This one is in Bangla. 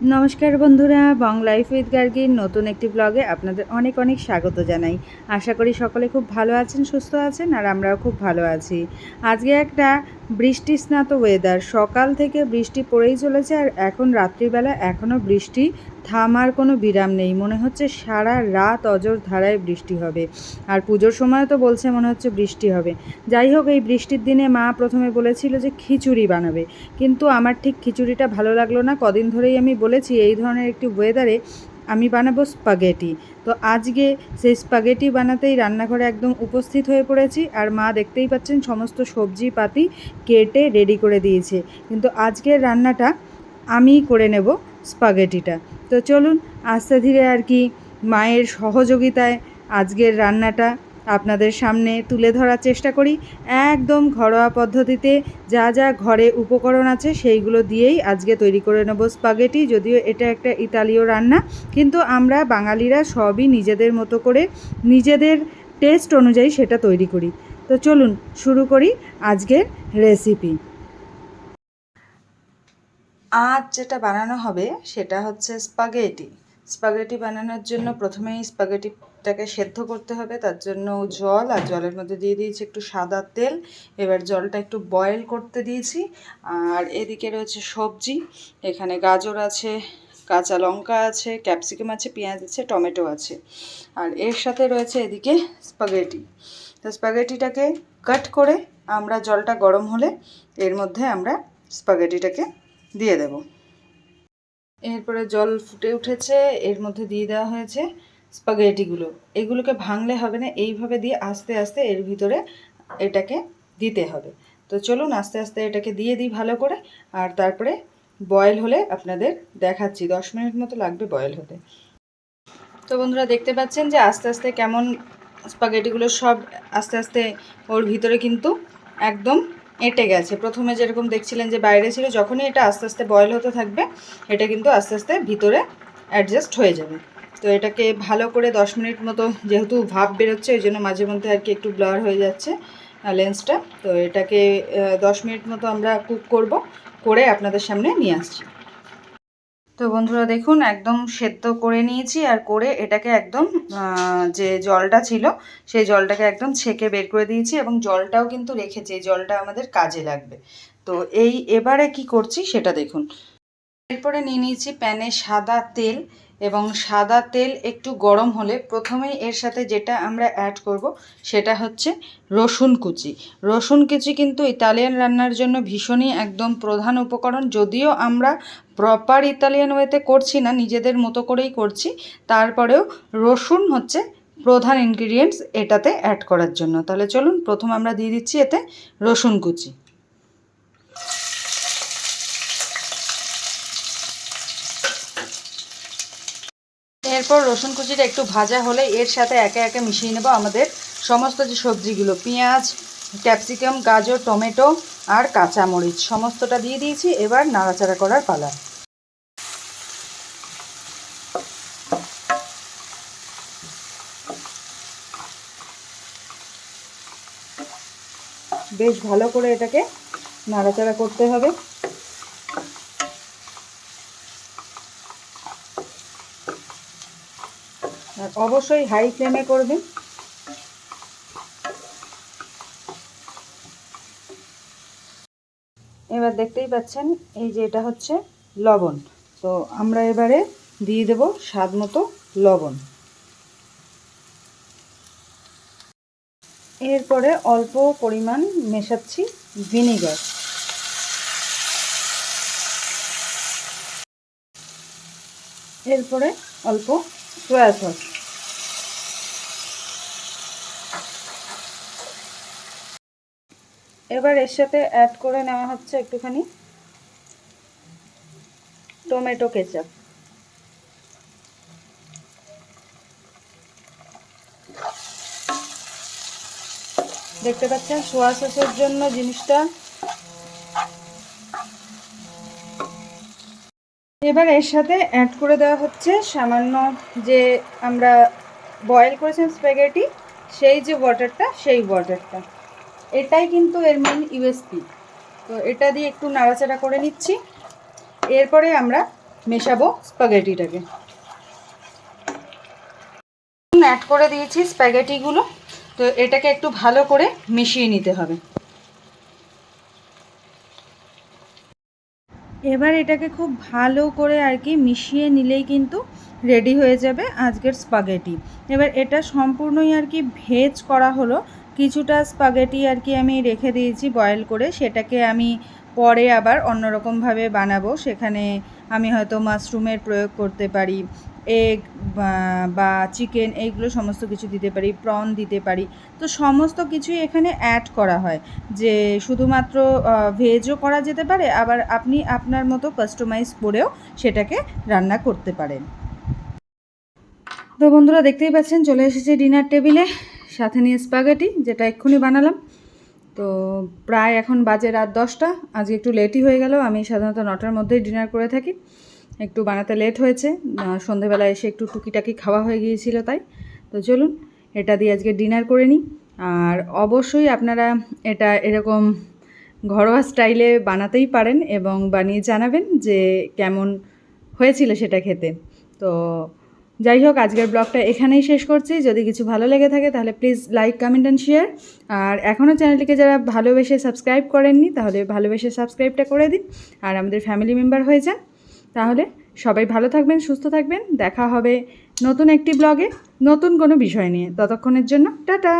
নমস্কার বন্ধুরা বং উইথ গার্গির নতুন একটি ব্লগে আপনাদের অনেক অনেক স্বাগত জানাই। আশা করি সকলে খুব ভালো আছেন, সুস্থ আছেন, আর আমরাও খুব ভালো আছি। আজকে একটা বৃষ্টি স্নাত ওয়েদার সকাল থেকে বৃষ্টি পড়েই চলেছে আর এখন রাত্রিবেলা এখনও বৃষ্টি, থামার কোনো বিরাম নেই। মনে হচ্ছে সারা রাত অজর ধারায় বৃষ্টি হবে। আর পুজোর সময় তো বলছে মনে হচ্ছে বৃষ্টি হবে। যাই হোক, এই বৃষ্টির দিনে মা প্রথমে বলেছিল যে খিচুড়ি বানাবে। কিন্তু আমার ঠিক খিচুড়িটা ভালো লাগল না। কদিন ধরেই আমি বলেছি, এই ধরনের একটি ওয়েদারে আমি বানাবো স্পাগেটি। তো আজকে সেই স্পাগেটি বানাতেই রান্নাঘরে একদম উপস্থিত হয়ে পড়েছি আর মা দেখতেই পাচ্ছেন সমস্ত সবজি পাতি কেটে রেডি করে দিয়েছে। কিন্তু আজকের রান্নাটা আমি করে নেব স্পাগেটিটা। তো চলুন আস্তে ধীরে আর কি মায়ের সহযোগিতায় আজকের রান্নাটা আপনাদের সামনে তুলে ধরার চেষ্টা করি। একদম ঘরোয়া পদ্ধতিতে যা যা ঘরে উপকরণ আছে সেইগুলো দিয়েই আজকে তৈরি করে নেব স্পাগেটি। যদিও এটা একটা ইতালীয় রান্না, কিন্তু আমরা বাঙালিরা সবই নিজেদের মতো করে নিজেদের টেস্ট অনুযায়ী সেটা তৈরি করি। তো চলুন শুরু করি আজকের রেসিপি। আজ যেটা বানানো হবে সেটা হচ্ছে স্পাগেটি। স্পাগেটি বানানোর জন্য প্রথমেই স্পাগেটিটাকে সেদ্ধ করতে হবে। তার জন্য জল আর জলের মধ্যে দিয়ে দিয়েছি একটু সাদা তেল। এবার জলটা একটু বয়েল করতে দিয়েছি। আর এদিকে রয়েছে সবজি। এখানে গাজর আছে, কাঁচা লঙ্কা আছে, ক্যাপসিকাম আছে, পেঁয়াজ আছে, টমেটো আছে। আর এর সাথে রয়েছে এদিকে স্পাগেটি। তো স্পাগেটিটাকে কাট করে আমরা জলটা গরম হলে এর মধ্যে আমরা স্পাগেটিটাকে দিয়ে দেব। এরপরে জল ফুটে উঠেছে, এর মধ্যে দিয়ে দেওয়া হয়েছে স্পাগেটিগুলো। এগুলোকে ভাঙলে হবে না, এইভাবে দিয়ে আস্তে আস্তে এর ভিতরে এটাকে দিতে হবে। তো চলুন আস্তে আস্তে এটাকে দিয়ে দিই ভালো করে, আর তারপরে বয়েল হলে আপনাদের দেখাচ্ছি। দশ মিনিট মতো লাগবে বয়েল হতে। তো বন্ধুরা, দেখতে পাচ্ছেন যে আস্তে আস্তে কেমন স্পাগেটিগুলো সব আস্তে আস্তে ওর ভিতরে কিন্তু একদম এঁটে গেছে। প্রথমে যেরকম দেখছিলেন যে বাইরে ছিল, যখনই এটা আস্তে আস্তে বয়েল হতে থাকবে, এটা কিন্তু আস্তে আস্তে ভিতরে অ্যাডজাস্ট হয়ে যাবে। তো এটাকে ভালো করে দশ মিনিট মতো যেহেতু ভাব বেরোচ্ছে, ওই জন্য মাঝে মধ্যে আর কি একটু ব্লার হয়ে যাচ্ছে লেন্সটা তো এটাকে দশ মিনিট মতো আমরা কুক করব, করে আপনাদের সামনে নিয়ে আসছি। তো বন্ধুরা দেখুন, একদম সেদ্ধ করে নিয়েছি আর করে এটাকে একদম যে জলটা ছিল, সেই জলটাকে একদম ছেঁকে বের করে দিয়েছি এবং জলটাও কিন্তু রেখেছি, এই জলটা আমাদের কাজে লাগবে। তো এই এবারে কি করছি সেটা দেখুন। এরপরে নিয়ে নিয়েছি প্যানে সাদা তেল এবং সাদা তেল একটু গরম হলে প্রথমেই এর সাথে যেটা আমরা অ্যাড করব সেটা হচ্ছে রসুন কুচি। রসুন কুচি কিন্তু ইতালিয়ান রান্নার জন্য ভীষণই একদম প্রধান উপকরণ। যদিও আমরা প্রপার ইতালিয়ান ওয়েতে করছি না, নিজেদের মতো করেই করছি, তারপরেও রসুন হচ্ছে প্রধান ইনগ্রিডিয়েন্টস এটাতে অ্যাড করার জন্য। তাহলে চলুন, প্রথম আমরা দিয়ে দিচ্ছি এতে রসুন কুচি। এরপর রসুন কুচিটা একটু ভাজা হলে এর সাথে একে একে মিশিয়ে নেব আমাদের সমস্ত যে সবজিগুলো, পেঁয়াজ, ক্যাপসিকাম, গাজর, টমেটো আর কাঁচামরিচ, সমস্তটা দিয়ে দিয়েছি, এবার নাড়াচাড়া করার পালা। বেশ ভালো করে এটাকে নাড়াচাড়া করতে হবে। অবশ্যই হাই ফ্লেমে করবেন এবার দেখতেই পাচ্ছেন, এই যে এটা হচ্ছে লবণ। তো আমরা এবারে দিয়ে দেব স্বাদ মতো লবণ। এরপরে অল্প পরিমাণ মেশাচ্ছি ভিনিগার। এরপরে অল্প সয়া সস। এবার এর সাথে অ্যাড করে নেওয়া হচ্ছে একটুখানি টমেটো কেচাপ দেখতে পাচ্ছেন, সোয়া সসের জন্য জিনিসটা। এবার এর সাথে অ্যাড করে দেওয়া হচ্ছে সামান্য যে আমরা বয়েল করেছিলাম স্প্যাগেটি সেই যে ওয়াটারটা সেই ওয়াটারটা এটাই কিন্তু এর মেন ইউএসপি তো এটা দিয়ে একটু নাড়াচাড়া করে নিচ্ছি। এরপরে আমরা মেশাবো স্পাগেটিটাকে অ্যাড করে দিয়েছি স্প্যাগেটিগুলো। তো এটাকে একটু ভালো করে মিশিয়ে নিতে হবে। এবার এটাকে খুব ভালো করে আর কি মিশিয়ে নিলেই কিন্তু রেডি হয়ে যাবে আজকের স্পাগেটি এবার এটা সম্পূর্ণই আর কি ভেজ করা হলো। কিছুটা স্পাগেটি আর কি আমি রেখে দিয়েছি বয়েল করে, সেটাকে আমি পরে আবার অন্যরকমভাবে বানাবো। সেখানে আমি হয়তো মাশরুমের প্রয়োগ করতে পারি এগ বা চিকেন এইগুলো সমস্ত কিছু দিতে পারি প্রন দিতে পারি। তো সমস্ত কিছুই এখানে অ্যাড করা হয়। যে শুধুমাত্র ভেজও করা যেতে পারে, আবার আপনি আপনার মতো কাস্টমাইজ করেও সেটাকে রান্না করতে পারেন। তো বন্ধুরা দেখতেই পাচ্ছেন, চলে এসেছে ডিনার টেবিলে সাথে নিয়ে স্পাগেটি, যেটা এক্ষুনি বানালাম। তো প্রায় এখন বাজে রাত দশটা, আজকে একটু লেটই হয়ে গেল। আমি সাধারণত নটার মধ্যেই ডিনার করে থাকি। একটু বানাতে লেট হয়েছে সন্ধেবেলা এসে একটু টুকিটাকি খাওয়া হয়ে গিয়েছিল তাই। তো চলুন, এটা দিয়ে আজকে ডিনার করে নিই। আর অবশ্যই আপনারা এটা এরকম ঘরোয়া স্টাইলে বানাতেই পারেন এবং বানিয়ে জানাবেন যে কেমন হয়েছিল সেটা খেতে। তো যাই হোক, আজকের ব্লগটা এখানেই শেষ করছি। যদি কিছু ভালো লেগে থাকে, তাহলে please like comment and share আর এখনও চ্যানেলটিকে যারা ভালোবেসে সাবস্ক্রাইব করেননি, তাহলে ভালোবেসে সাবস্ক্রাইবটা করে দিন আর আমাদের ফ্যামিলি মেম্বার হয়ে যান। তাহলে সবাই ভালো থাকবেন, সুস্থ থাকবেন। দেখা হবে নতুন একটি ব্লগে নতুন কোনো বিষয় নিয়ে। ততক্ষণের জন্য, টাটা!